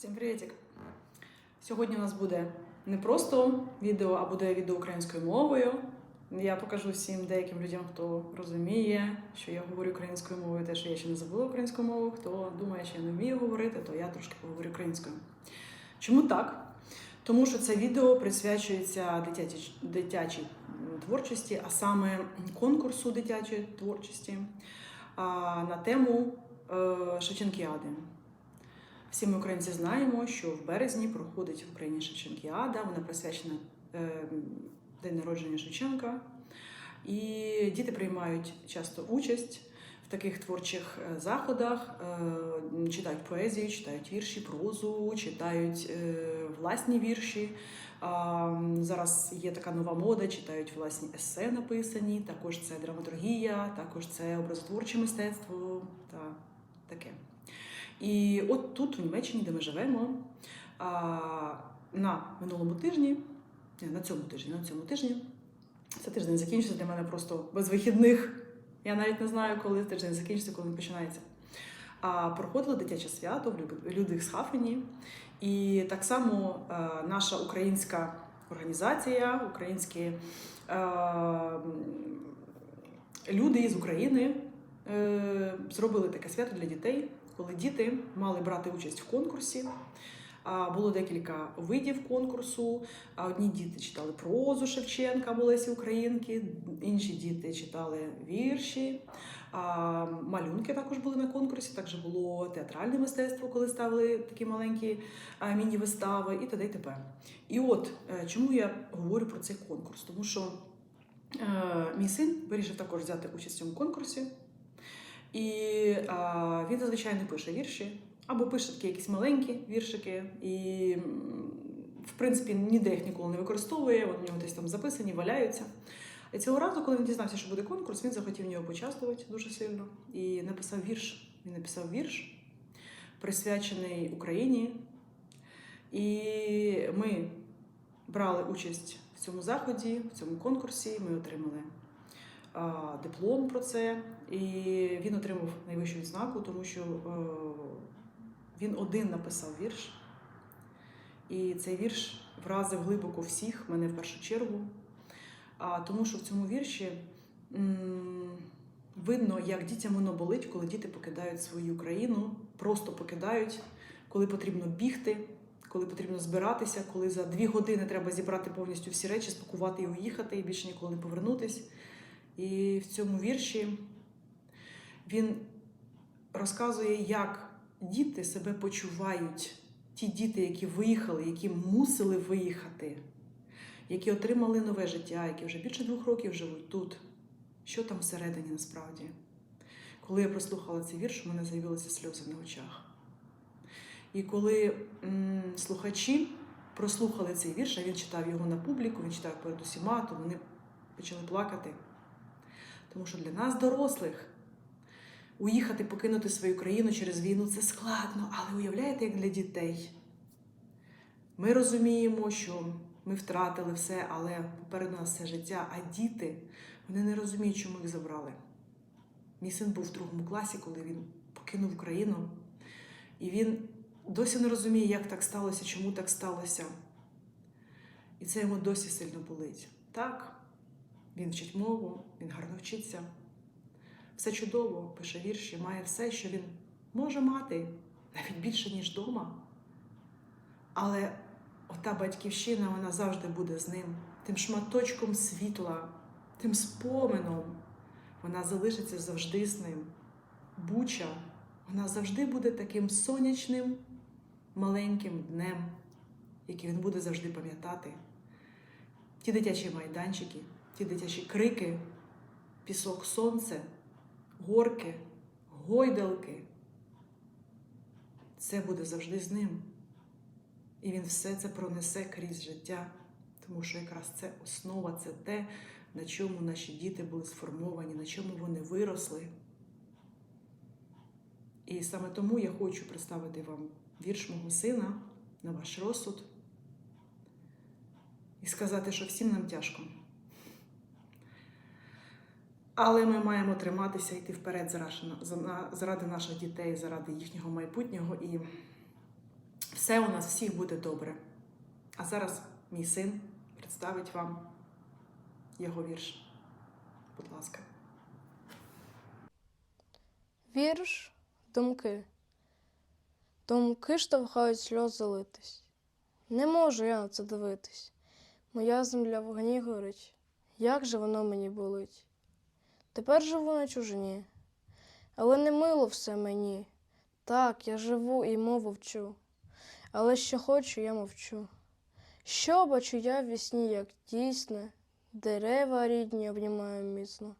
Всім привітик! Сьогодні у нас буде не просто відео, а буде відео українською мовою. Я покажу всім деяким людям, хто розуміє, що я говорю українською мовою, те, що я ще не забула українську мову. Хто думає, що я не вмію говорити, то я трошки поговорю українською. Чому так? Тому що це відео присвячується дитячій, дитячій творчості, а саме конкурсу дитячої творчості на тему е, Шевченкіади. Всі ми українці знаємо, що в березні проходить в Україні Шевченкіада. Вона присвячена е, день народження Шевченка. І діти приймають часто участь в таких творчих е, заходах, е, читають поезію, читають вірші, прозу, читають власні вірші. Зараз є така нова мода, читають власні есе написані. Також це драматургія, також це образотворче мистецтво та таке. І от тут, в Німеччині, де ми живемо, на минулому тижні, на цьому тижні, на цьому тижні, це тиждень закінчиться для мене просто без вихідних. Я навіть не знаю, коли тиждень закінчиться, коли він починається. А проходило дитяче свято в Людвігсхафені. І так само е, наша українська організація, українські е, люди з України е, зробили таке свято для дітей, коли діти мали брати участь в конкурсі. Було декілька видів конкурсу. Одні діти читали прозу Шевченка, Олесі Українки, інші діти читали вірші. Малюнки також були на конкурсі. Також було театральне мистецтво, коли ставили такі маленькі міні-вистави і т.д. і т.п. І от е, чому я говорю про цей конкурс? Тому що е, мій син вирішив також взяти участь в цьому конкурсі. І а, він зазвичай не пише вірші, або пише такі якісь маленькі віршики, і, в принципі, ніде їх ніколи не використовує, вони в нього десь там записані, валяються. І цього разу, коли він дізнався, що буде конкурс, він захотів нього поучаствувати дуже сильно і написав вірш. Він написав вірш, присвячений Україні. І ми брали участь в цьому заході, в цьому конкурсі. Ми отримали диплом про це, і він отримав найвищу відзнаку, тому що е, він один написав вірш. І цей вірш вразив глибоко всіх, мене в першу чергу. Тому що в цьому вірші видно, як дітям воно болить, коли діти покидають свою країну, просто покидають, коли потрібно бігти, коли потрібно збиратися, коли за дві години треба зібрати повністю всі речі, спакувати і уїхати, і більше ніколи не повернутись. І в цьому вірші він розказує, як діти себе почувають, ті діти, які виїхали, які мусили виїхати, які отримали нове життя, які вже більше двох років живуть тут. Що там всередині насправді? Коли я прослухала цей вірш, у мене з'явилися сльози на очах. І коли м, слухачі прослухали цей вірш, а він читав його на публіку, він читав перед усіма, то вони почали плакати. Тому що для нас, дорослих, уїхати, покинути свою країну через війну це складно, але уявляєте, як для дітей. Ми розуміємо, що ми втратили все, але попереду нас все життя. А діти вони не розуміють, чому їх забрали. Мій син був в другому класі, коли він покинув країну, і він досі не розуміє, як так сталося, чому так сталося. І це йому досі сильно болить. Так, він вчить мову, він гарно вчиться. Все чудово, пише вірші, має все, що він може мати, навіть більше, ніж вдома. Але ота батьківщина, вона завжди буде з ним, тим шматочком світла, тим споменом. Вона залишиться завжди з ним. Буча, вона завжди буде таким сонячним, маленьким днем, який він буде завжди пам'ятати. Ті дитячі майданчики, ті дитячі крики, пісок, сонце, горки, гойдалки. Це буде завжди з ним. І він все це пронесе крізь життя, тому що якраз це основа, це те, на чому наші діти були сформовані, на чому вони виросли. І саме тому я хочу представити вам вірш мого сина на ваш розсуд і сказати, що всім нам тяжко. Але ми маємо триматися, йти вперед заради, наших дітей, заради їхнього майбутнього. І все у нас всіх буде добре. А зараз мій син представить вам його вірш. Будь ласка. Вірш, думки. Думки штовхають сльози литись. Не можу я на це дивитись. Моя земля в вогні горить. Як же воно мені болить? Тепер живу на чужині, але не мило все мені. Так, я живу і мову вчу, але що хочу, я мовчу. Що бачу я в вісні, як дійсне, дерева рідні обнімаю міцно.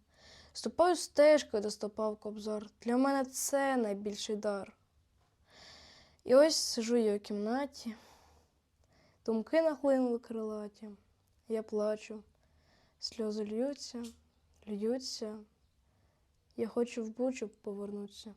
Ступаю стежкою, де стопав кобзар. Для мене це найбільший дар. І ось сижу я у кімнаті, думки нахлинули крилаті. Я плачу, сльози льються, льються. Я хочу в бучу повернутися.